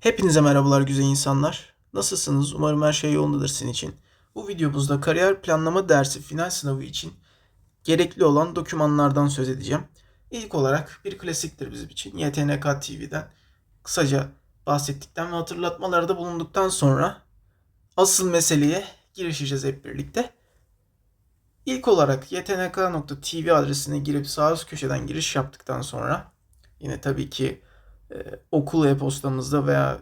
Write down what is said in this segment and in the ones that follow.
Hepinize merhabalar güzel insanlar. Nasılsınız? Umarım her şey yolundadır sizin için. Bu videomuzda kariyer planlama dersi final sınavı için gerekli olan dokümanlardan söz edeceğim. İlk olarak bir klasiktir bizim için. YTNK TV'den kısaca bahsettikten ve hatırlatmalarda bulunduktan sonra asıl meseleye girişeceğiz hep birlikte. İlk olarak ytnk.tv adresine girip sağ üst köşeden giriş yaptıktan sonra yine tabii ki e, okul e-postamızda veya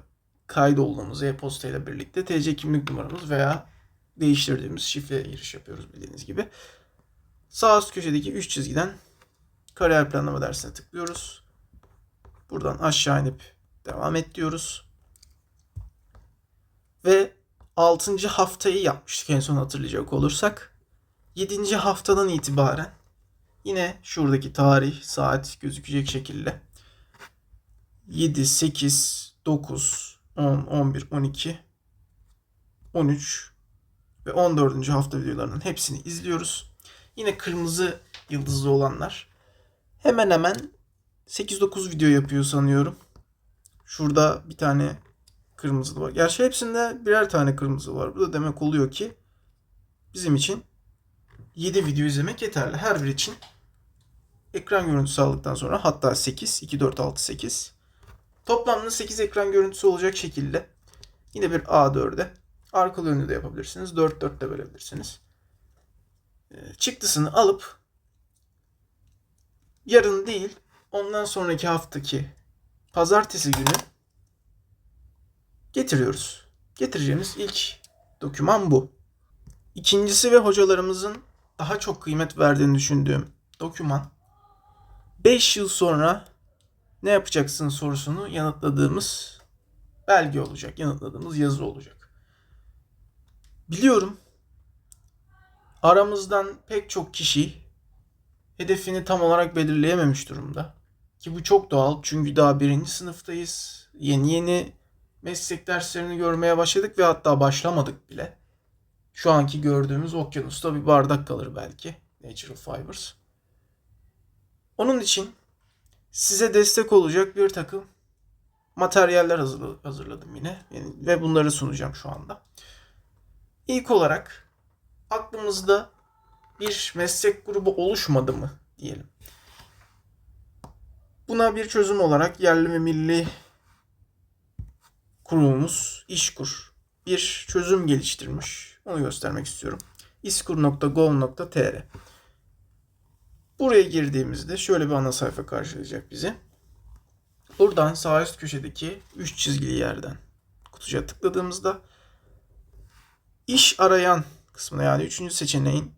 kaydolduğumuz e-posta ile birlikte TC kimlik numaramız veya değiştirdiğimiz şifreye giriş yapıyoruz bildiğiniz gibi. Sağ üst köşedeki 3 çizgiden kariyer planlama dersine tıklıyoruz. Buradan aşağı inip devam et diyoruz. Ve 6. haftayı yapmıştık en son hatırlayacak olursak. 7. haftadan itibaren yine şuradaki tarih, saat gözükecek şekilde 7, 8, 9, 10, 11, 12, 13 ve 14. hafta videolarının hepsini izliyoruz. Yine kırmızı yıldızlı olanlar hemen hemen 8-9 video yapıyor sanıyorum. Şurada bir tane kırmızı var. Gerçi hepsinde birer tane kırmızı var. Bu da demek oluyor ki bizim için 7 video izlemek yeterli. Her biri için ekran görüntüsü aldıktan sonra hatta 8, 2, 4, 6, 8 toplamda 8 ekran görüntüsü olacak şekilde yine bir A4'e arkalı önlü de yapabilirsiniz. 4 4 de bölebilirsiniz. Ee, Çıktısını alıp yarın değil ondan sonraki haftaki pazartesi günü getiriyoruz. Getireceğimiz ilk doküman bu. İkincisi ve hocalarımızın daha çok kıymet verdiğini düşündüğüm doküman 5 yıl sonra ne yapacaksın sorusunu yanıtladığımız belge olacak, yanıtladığımız yazı olacak. Biliyorum aramızdan pek çok kişi hedefini tam olarak belirleyememiş durumda. Ki bu çok doğal çünkü daha birinci sınıftayız. Yeni yeni meslek derslerini görmeye başladık ve hatta başlamadık bile. Şu anki gördüğümüz okyanusta bir bardak kalır belki. Natural Fibers. Onun için size destek olacak bir takım materyaller hazırla- hazırladım yine Yani- ve bunları sunacağım şu anda. İlk olarak aklımızda bir meslek grubu oluşmadı mı diyelim. Buna bir çözüm olarak yerli ve milli kurumumuz İşkur bir çözüm geliştirmiş. Onu göstermek istiyorum. iskur.gov.tr Buraya girdiğimizde şöyle bir ana sayfa karşılayacak bizi. Buradan sağ üst köşedeki 3 çizgili yerden kutucuğa tıkladığımızda iş arayan kısmına yani 3. seçeneğin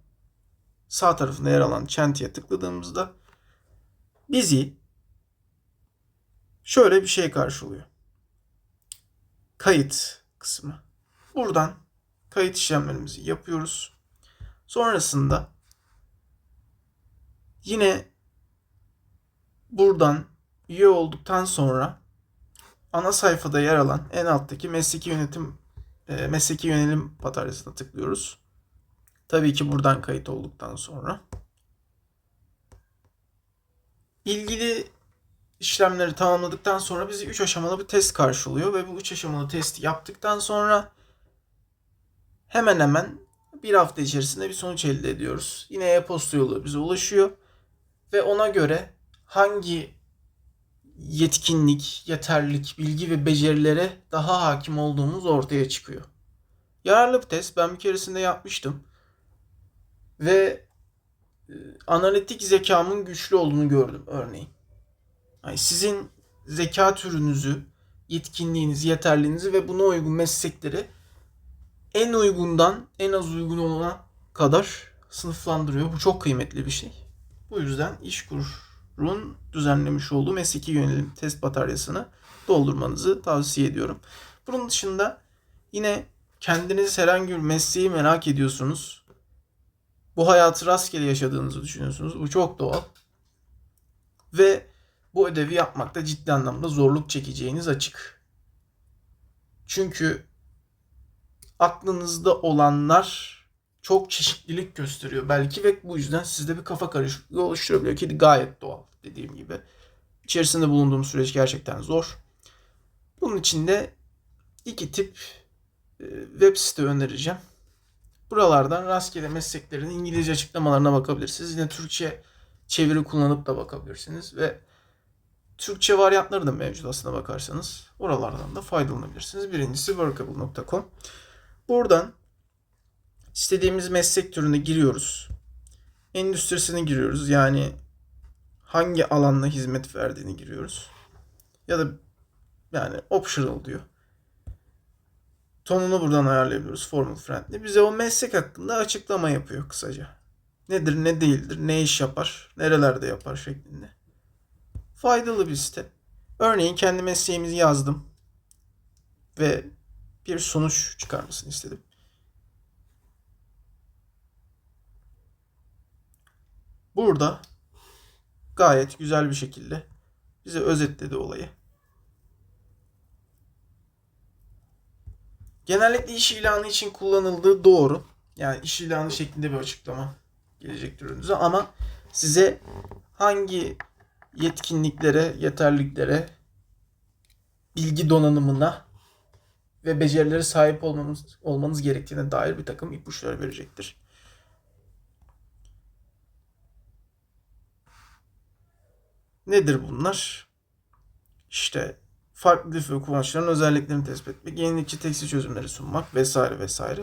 sağ tarafında yer alan çentiye tıkladığımızda bizi şöyle bir şey karşılıyor. Kayıt kısmı. Buradan kayıt işlemlerimizi yapıyoruz. Sonrasında yine buradan üye olduktan sonra ana sayfada yer alan en alttaki mesleki yönetim e, mesleki yönelim bataryasına tıklıyoruz. Tabii ki buradan kayıt olduktan sonra ilgili işlemleri tamamladıktan sonra bizi 3 aşamalı bir test karşılıyor ve bu 3 aşamalı testi yaptıktan sonra hemen hemen bir hafta içerisinde bir sonuç elde ediyoruz. Yine e-posta yolu bize ulaşıyor ve ona göre hangi yetkinlik, yeterlilik, bilgi ve becerilere daha hakim olduğumuz ortaya çıkıyor. Yararlı bir test. Ben bir keresinde yapmıştım. Ve e, analitik zekamın güçlü olduğunu gördüm örneğin. Yani sizin zeka türünüzü, yetkinliğinizi, yeterliliğinizi ve buna uygun meslekleri en uygundan en az uygun olana kadar sınıflandırıyor. Bu çok kıymetli bir şey. Bu yüzden İşkur'un düzenlemiş olduğu mesleki yönelim test bataryasını doldurmanızı tavsiye ediyorum. Bunun dışında yine kendiniz herhangi bir mesleği merak ediyorsunuz. Bu hayatı rastgele yaşadığınızı düşünüyorsunuz. Bu çok doğal. Ve bu ödevi yapmakta ciddi anlamda zorluk çekeceğiniz açık. Çünkü aklınızda olanlar çok çeşitlilik gösteriyor belki ve bu yüzden sizde bir kafa karışıklığı oluşturabiliyor ki gayet doğal dediğim gibi. İçerisinde bulunduğum süreç gerçekten zor. Bunun için de iki tip e, web site önereceğim. Buralardan rastgele mesleklerin İngilizce açıklamalarına bakabilirsiniz. Yine Türkçe çeviri kullanıp da bakabilirsiniz ve Türkçe varyantları da mevcut aslına bakarsanız. Oralardan da faydalanabilirsiniz. Birincisi workable.com. Buradan istediğimiz meslek türüne giriyoruz. Endüstrisine giriyoruz. Yani hangi alanda hizmet verdiğini giriyoruz. Ya da yani optional diyor. Tonunu buradan ayarlayabiliyoruz. Formal friendly. Bize o meslek hakkında açıklama yapıyor kısaca. Nedir ne değildir, ne iş yapar, nerelerde yapar şeklinde. Faydalı bir site. Örneğin kendi mesleğimizi yazdım. Ve bir sonuç çıkarmasını istedim. Burada gayet güzel bir şekilde bize özetledi olayı. Genellikle iş ilanı için kullanıldığı doğru. Yani iş ilanı şeklinde bir açıklama gelecektir önünüze ama size hangi yetkinliklere, yeterliliklere, bilgi donanımına ve becerilere sahip olmanız, olmanız gerektiğine dair bir takım ipuçları verecektir. Nedir bunlar? İşte farklı lif ve kumaşların özelliklerini tespit etmek, yenilikçi tekstil çözümleri sunmak vesaire vesaire.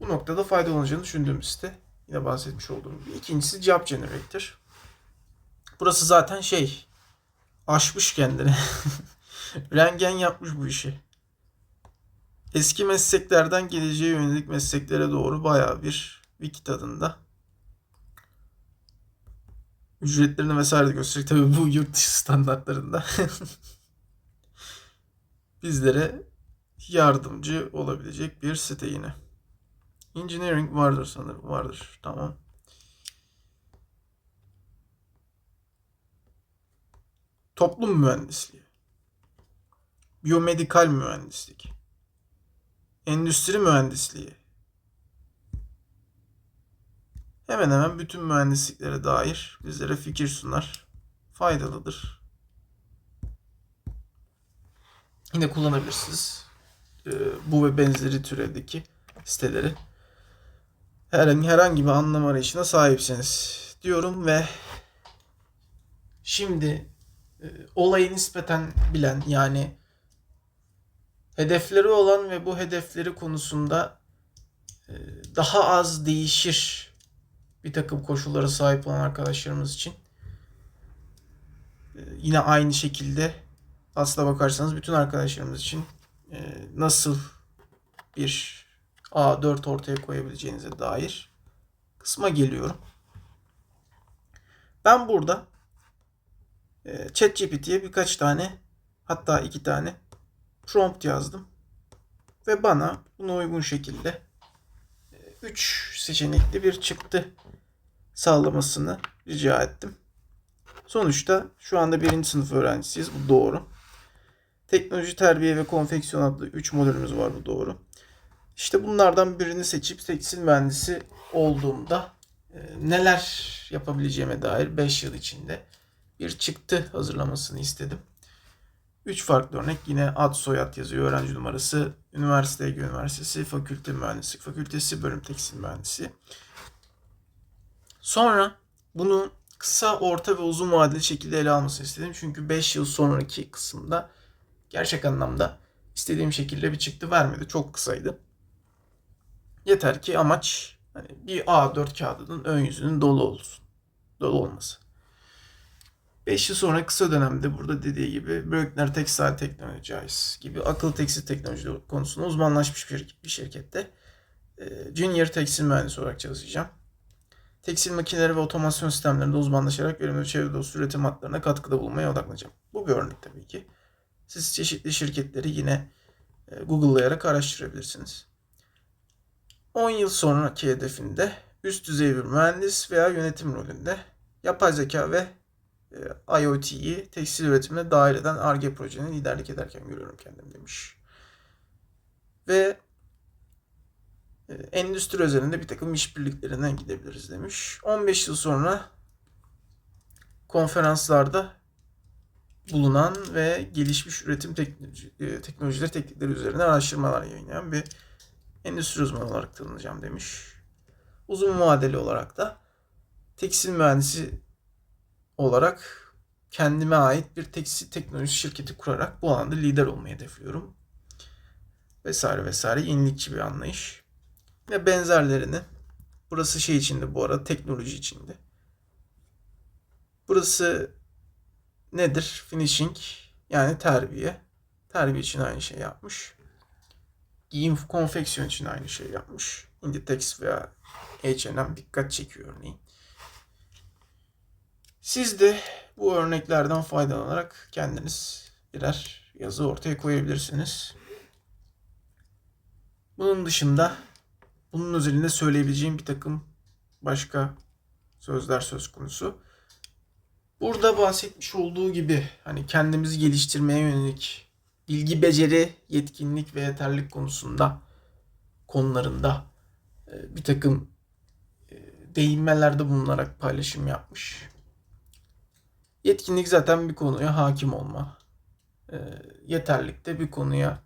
Bu noktada faydalanacağını düşündüğüm site. Yine bahsetmiş olduğum gibi. İkincisi Job Generator. Burası zaten şey aşmış kendini. Rengen yapmış bu işi. Eski mesleklerden geleceğe yönelik mesleklere doğru bayağı bir wiki tadında. Ücretlerini vesaire de gösterecek. Tabii bu yurt dışı standartlarında. Bizlere yardımcı olabilecek bir site yine. Engineering vardır sanırım. Vardır. Tamam. Toplum mühendisliği. Biyomedikal mühendislik. Endüstri mühendisliği. Hemen hemen bütün mühendisliklere dair bizlere fikir sunar. Faydalıdır. Yine kullanabilirsiniz. Ee, bu ve benzeri türevdeki siteleri herhangi, herhangi bir anlam arayışına sahipseniz diyorum ve şimdi e, olayı nispeten bilen yani hedefleri olan ve bu hedefleri konusunda e, daha az değişir bir takım koşullara sahip olan arkadaşlarımız için e, yine aynı şekilde aslına bakarsanız bütün arkadaşlarımız için e, nasıl bir A4 ortaya koyabileceğinize dair kısma geliyorum. Ben burada e, ChatGPT'ye birkaç tane hatta iki tane prompt yazdım. Ve bana buna uygun şekilde 3 seçenekli bir çıktı sağlamasını rica ettim. Sonuçta şu anda birinci sınıf öğrencisiyiz. Bu doğru. Teknoloji, terbiye ve konfeksiyon adlı 3 modülümüz var. Bu doğru. İşte bunlardan birini seçip tekstil mühendisi olduğumda e, neler yapabileceğime dair 5 yıl içinde bir çıktı hazırlamasını istedim. 3 farklı örnek yine ad soyad yazıyor, öğrenci numarası, üniversite, Üniversitesi, fakülte mühendislik fakültesi, bölüm tekstil mühendisi. Sonra bunu kısa, orta ve uzun vadeli şekilde ele almasını istedim. Çünkü 5 yıl sonraki kısımda gerçek anlamda istediğim şekilde bir çıktı vermedi. Çok kısaydı. Yeter ki amaç hani bir A4 kağıdının ön yüzünün dolu olsun. Dolu olması. 5 yıl sonra kısa dönemde burada dediği gibi Bröckner Textile Technologies gibi akıllı tekstil teknolojileri konusunda uzmanlaşmış bir, bir şirkette e, Junior tekstil mühendisi olarak çalışacağım. Tekstil makineleri ve otomasyon sistemlerinde uzmanlaşarak ve çevre dostu üretim hatlarına katkıda bulunmaya odaklanacağım. Bu bir örnek tabii ki. Siz çeşitli şirketleri yine e, Google'layarak araştırabilirsiniz. 10 yıl sonraki hedefinde üst düzey bir mühendis veya yönetim rolünde yapay zeka ve e, IoT'yi tekstil üretimine dahil eden ARGE projenin liderlik ederken görüyorum kendim demiş. Ve endüstri özelinde bir takım işbirliklerinden gidebiliriz demiş. 15 yıl sonra konferanslarda bulunan ve gelişmiş üretim e, teknolojileri teknikleri üzerine araştırmalar yayınlayan bir endüstri uzmanı olarak tanınacağım demiş. Uzun vadeli olarak da tekstil mühendisi olarak kendime ait bir tekstil teknoloji şirketi kurarak bu alanda lider olmayı hedefliyorum. Vesaire vesaire yenilikçi bir anlayış. Ve benzerlerini burası şey içinde bu arada teknoloji içinde. Burası nedir? Finishing yani terbiye. Terbiye için aynı şey yapmış. Giyim konfeksiyon için aynı şey yapmış. Inditex veya H&M dikkat çekiyor örneğin. Siz de bu örneklerden faydalanarak kendiniz birer yazı ortaya koyabilirsiniz. Bunun dışında bunun özelinde söyleyebileceğim bir takım başka sözler söz konusu. Burada bahsetmiş olduğu gibi hani kendimizi geliştirmeye yönelik bilgi, beceri, yetkinlik ve yeterlilik konusunda konularında e, bir takım e, değinmelerde bulunarak paylaşım yapmış. Yetkinlik zaten bir konuya hakim olma. E, yeterlik de bir konuya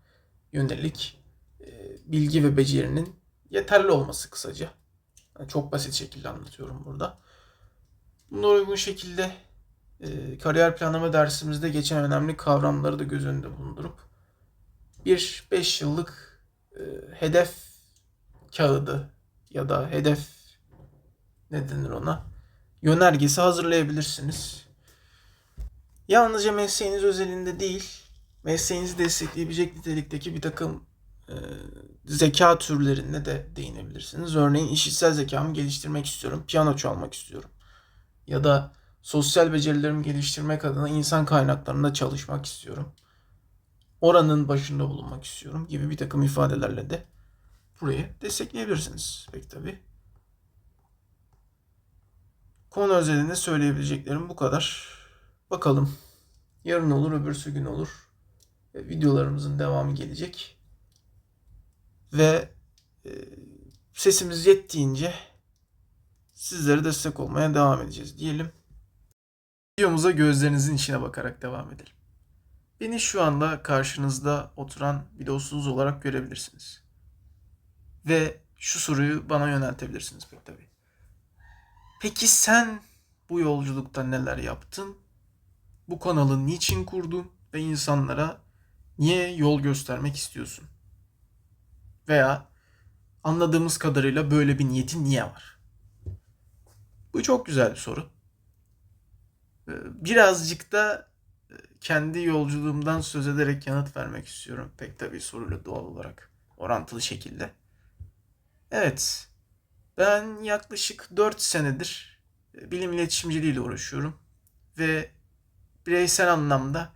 yönelik bilgi ve becerinin yeterli olması kısaca. Yani çok basit şekilde anlatıyorum burada. Buna uygun şekilde e, kariyer planlama dersimizde geçen önemli kavramları da göz önünde bulundurup bir 5 yıllık e, hedef kağıdı ya da hedef ne denir ona yönergesi hazırlayabilirsiniz. Yalnızca mesleğiniz özelinde değil, mesleğinizi destekleyebilecek nitelikteki bir takım e, zeka türlerine de değinebilirsiniz. Örneğin işitsel zekamı geliştirmek istiyorum, piyano çalmak istiyorum. Ya da sosyal becerilerimi geliştirmek adına insan kaynaklarında çalışmak istiyorum. Oranın başında bulunmak istiyorum gibi bir takım ifadelerle de burayı destekleyebilirsiniz. Peki tabi. Konu özelinde söyleyebileceklerim bu kadar. Bakalım. Yarın olur, öbürsü gün olur. Videolarımızın devamı gelecek. Ve e, sesimiz yettiğince sizlere destek olmaya devam edeceğiz diyelim. Videomuza gözlerinizin içine bakarak devam edelim. Beni şu anda karşınızda oturan bir dostunuz olarak görebilirsiniz. Ve şu soruyu bana yöneltebilirsiniz pek tabii. Peki sen bu yolculukta neler yaptın? Bu kanalı niçin kurdun ve insanlara niye yol göstermek istiyorsun? Veya anladığımız kadarıyla böyle bir niyetin niye var? Bu çok güzel bir soru. Ee, birazcık da e, kendi yolculuğumdan söz ederek yanıt vermek istiyorum. Pek tabii soruyla doğal olarak orantılı şekilde. Evet, ben yaklaşık 4 senedir e, bilim iletişimciliğiyle uğraşıyorum. Ve bireysel anlamda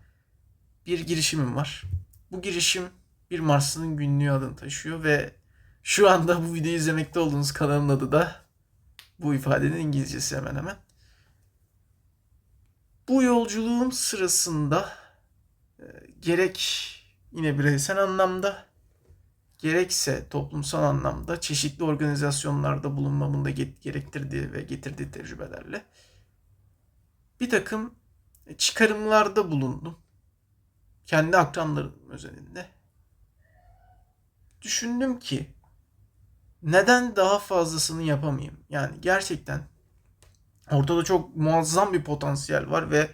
bir girişimim var. Bu girişim bir Mars'ın günlüğü adını taşıyor ve şu anda bu videoyu izlemekte olduğunuz kanalın adı da bu ifadenin İngilizcesi hemen hemen. Bu yolculuğum sırasında e, gerek yine bireysel anlamda gerekse toplumsal anlamda çeşitli organizasyonlarda bulunmamın da gerektirdiği ve getirdiği tecrübelerle bir takım çıkarımlarda bulundum. Kendi akranlarım özelinde. Düşündüm ki neden daha fazlasını yapamayayım? Yani gerçekten Ortada çok muazzam bir potansiyel var ve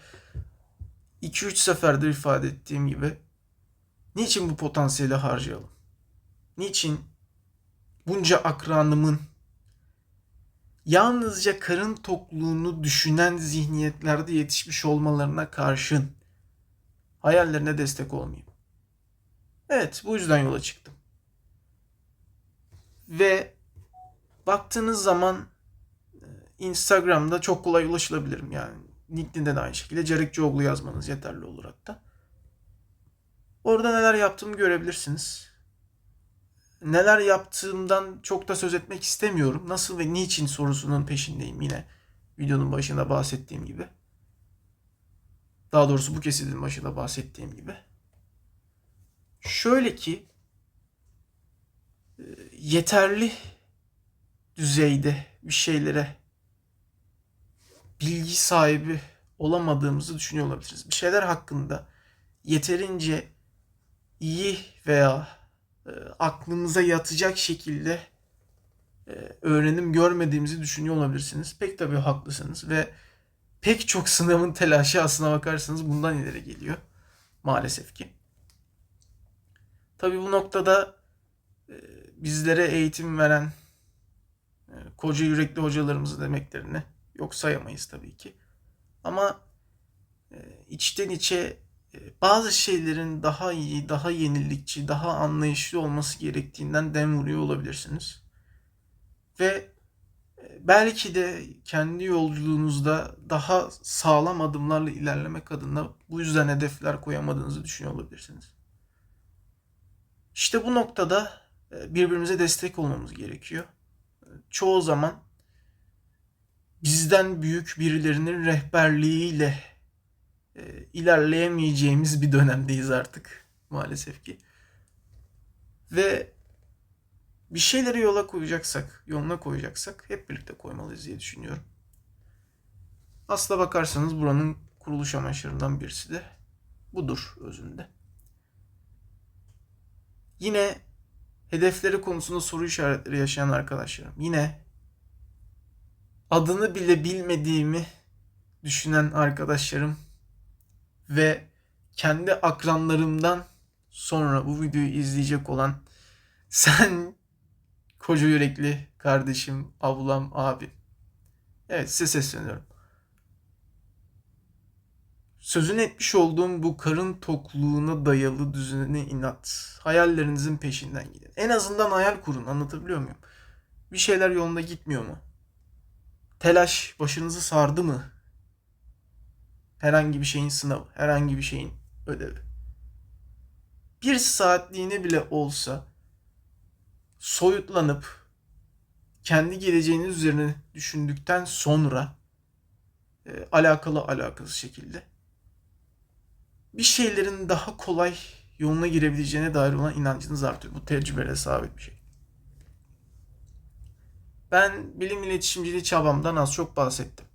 2-3 seferdir ifade ettiğim gibi niçin bu potansiyeli harcayalım? Niçin bunca akranımın yalnızca karın tokluğunu düşünen zihniyetlerde yetişmiş olmalarına karşın hayallerine destek olmayayım? Evet, bu yüzden yola çıktım. Ve baktığınız zaman Instagram'da çok kolay ulaşılabilirim yani. LinkedIn'de de aynı şekilde Cerik Coglu yazmanız yeterli olur hatta. Orada neler yaptığımı görebilirsiniz. Neler yaptığımdan çok da söz etmek istemiyorum. Nasıl ve niçin sorusunun peşindeyim yine videonun başında bahsettiğim gibi. Daha doğrusu bu kesidin başında bahsettiğim gibi. Şöyle ki e, yeterli düzeyde bir şeylere bilgi sahibi olamadığımızı düşünüyor olabilirsiniz. Bir şeyler hakkında yeterince iyi veya e, aklımıza yatacak şekilde e, öğrenim görmediğimizi düşünüyor olabilirsiniz. Pek tabii haklısınız ve pek çok sınavın telaşı aslına bakarsanız bundan ileri geliyor. Maalesef ki. Tabii bu noktada e, bizlere eğitim veren e, koca yürekli hocalarımızı demeklerini yok sayamayız tabii ki. Ama e, içten içe e, bazı şeylerin daha iyi, daha yenilikçi, daha anlayışlı olması gerektiğinden dem vuruyor olabilirsiniz. Ve belki de kendi yolculuğunuzda daha sağlam adımlarla ilerlemek adına bu yüzden hedefler koyamadığınızı düşünüyor olabilirsiniz. İşte bu noktada birbirimize destek olmamız gerekiyor. E, Çoğu zaman bizden büyük birilerinin rehberliğiyle e, ilerleyemeyeceğimiz bir dönemdeyiz artık maalesef ki. Ve bir şeyleri yola koyacaksak, yoluna koyacaksak hep birlikte koymalıyız diye düşünüyorum. Aslına bakarsanız buranın kuruluş amaçlarından birisi de budur özünde. Yine hedefleri konusunda soru işaretleri yaşayan arkadaşlarım. Yine adını bile bilmediğimi düşünen arkadaşlarım ve kendi akranlarımdan sonra bu videoyu izleyecek olan sen koca yürekli kardeşim, ablam, abim. Evet size sesleniyorum. Sözünü etmiş olduğum bu karın tokluğuna dayalı düzenine inat. Hayallerinizin peşinden gidin. En azından hayal kurun. Anlatabiliyor muyum? Bir şeyler yolunda gitmiyor mu? Telaş başınızı sardı mı? Herhangi bir şeyin sınavı, herhangi bir şeyin ödevi. Bir saatliğine bile olsa soyutlanıp kendi geleceğiniz üzerine düşündükten sonra e, alakalı alakasız şekilde bir şeylerin daha kolay yoluna girebileceğine dair olan inancınız artıyor. Bu tecrübeyle sabit bir şey. Ben bilim iletişimciliği çabamdan az çok bahsettim.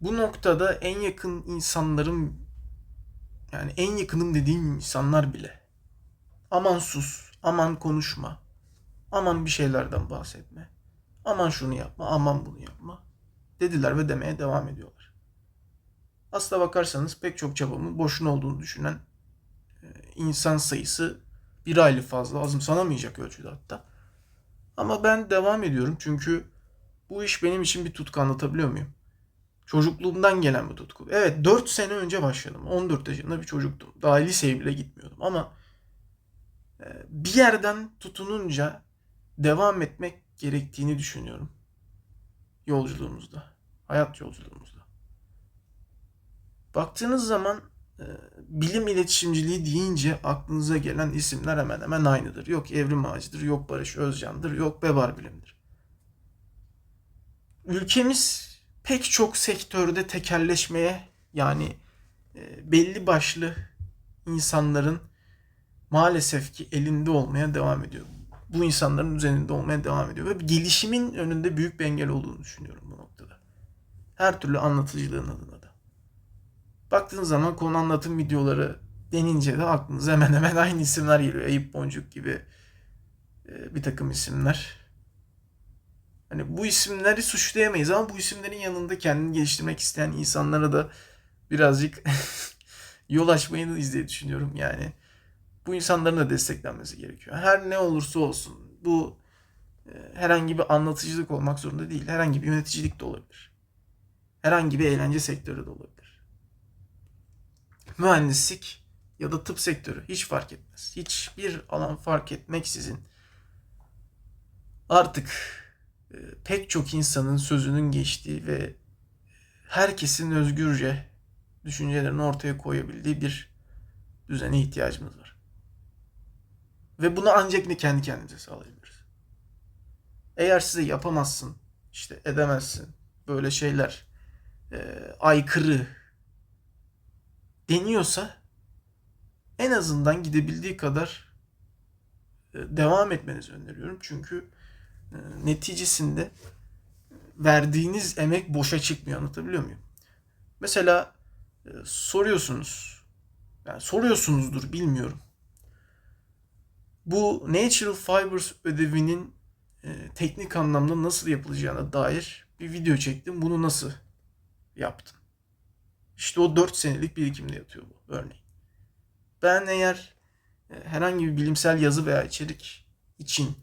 Bu noktada en yakın insanlarım yani en yakınım dediğim insanlar bile aman sus, aman konuşma, aman bir şeylerden bahsetme, aman şunu yapma, aman bunu yapma dediler ve demeye devam ediyorlar. Aslına bakarsanız pek çok çabamın boşuna olduğunu düşünen e, insan sayısı bir aylı fazla azımsanamayacak ölçüde hatta. Ama ben devam ediyorum çünkü bu iş benim için bir tutku anlatabiliyor muyum? Çocukluğumdan gelen bir tutku. Evet 4 sene önce başladım. 14 yaşında bir çocuktum. Daha liseye bile gitmiyordum ama e, bir yerden tutununca devam etmek gerektiğini düşünüyorum. Yolculuğumuzda. Hayat yolculuğumuzda. Baktığınız zaman e, bilim iletişimciliği deyince aklınıza gelen isimler hemen hemen aynıdır. Yok Evrim Ağacı'dır, yok Barış Özcan'dır, yok Bebar Bilim'dir. Ülkemiz pek çok sektörde tekelleşmeye yani e, belli başlı insanların maalesef ki elinde olmaya devam ediyor. Bu insanların üzerinde olmaya devam ediyor ve gelişimin önünde büyük bir engel olduğunu düşünüyorum bu noktada. Her türlü anlatıcılığın adına. Baktığınız zaman konu anlatım videoları denince de aklınıza hemen hemen aynı isimler geliyor. Eyüp Boncuk gibi e, bir takım isimler. Hani bu isimleri suçlayamayız ama bu isimlerin yanında kendini geliştirmek isteyen insanlara da birazcık yol açmayı diye düşünüyorum yani. Bu insanların da desteklenmesi gerekiyor. Her ne olursa olsun bu e, herhangi bir anlatıcılık olmak zorunda değil. Herhangi bir yöneticilik de olabilir. Herhangi bir eğlence sektörü de olabilir. Mühendislik ya da tıp sektörü hiç fark etmez. Hiçbir alan fark etmeksizin artık e, pek çok insanın sözünün geçtiği ve herkesin özgürce düşüncelerini ortaya koyabildiği bir düzene ihtiyacımız var. Ve bunu ancak kendi kendimize sağlayabiliriz. Eğer size yapamazsın, işte edemezsin, böyle şeyler e, aykırı deniyorsa en azından gidebildiği kadar e, devam etmenizi öneriyorum. Çünkü e, neticesinde verdiğiniz emek boşa çıkmıyor. Anlatabiliyor muyum? Mesela e, soruyorsunuz. Yani soruyorsunuzdur bilmiyorum. Bu Natural Fibers ödevinin e, teknik anlamda nasıl yapılacağına dair bir video çektim. Bunu nasıl yaptım? İşte o 4 senelik birikimde yatıyor bu örneğin. Ben eğer e, herhangi bir bilimsel yazı veya içerik için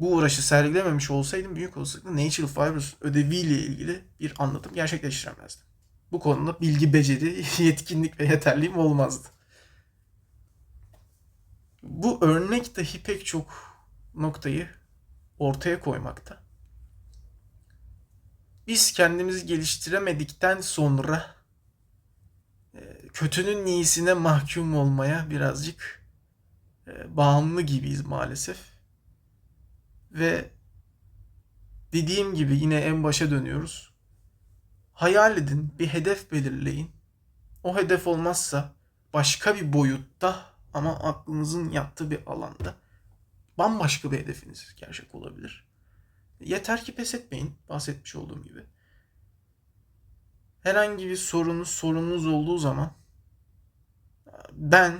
bu uğraşı sergilememiş olsaydım büyük olasılıkla Natural Fibers ödeviyle ilgili bir anlatım gerçekleştiremezdim. Bu konuda bilgi, beceri, yetkinlik ve yeterliğim olmazdı. Bu örnek dahi pek çok noktayı ortaya koymakta. Biz kendimizi geliştiremedikten sonra kötünün iyisine mahkum olmaya birazcık e, bağımlı gibiyiz maalesef. Ve dediğim gibi yine en başa dönüyoruz. Hayal edin, bir hedef belirleyin. O hedef olmazsa başka bir boyutta ama aklınızın yattığı bir alanda bambaşka bir hedefiniz gerçek olabilir. Yeter ki pes etmeyin bahsetmiş olduğum gibi. Herhangi bir sorunuz sorununuz olduğu zaman ben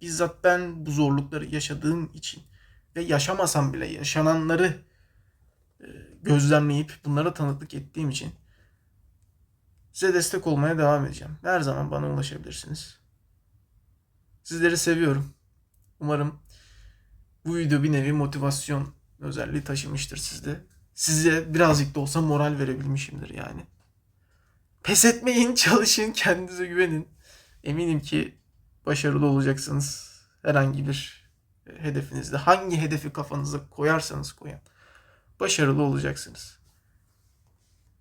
bizzat ben bu zorlukları yaşadığım için ve yaşamasam bile yaşananları e, gözlemleyip bunlara tanıklık ettiğim için size destek olmaya devam edeceğim. Her zaman bana ulaşabilirsiniz. Sizleri seviyorum. Umarım bu video bir nevi motivasyon özelliği taşımıştır sizde. Size birazcık da olsa moral verebilmişimdir yani. Pes etmeyin, çalışın, kendinize güvenin. Eminim ki başarılı olacaksınız. Herhangi bir hedefinizde. Hangi hedefi kafanıza koyarsanız koyun. Başarılı olacaksınız.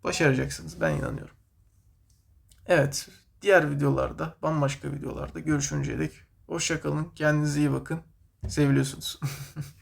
Başaracaksınız. Ben inanıyorum. Evet. Diğer videolarda, bambaşka videolarda görüşünceye dek hoşçakalın. Kendinize iyi bakın. Seviliyorsunuz.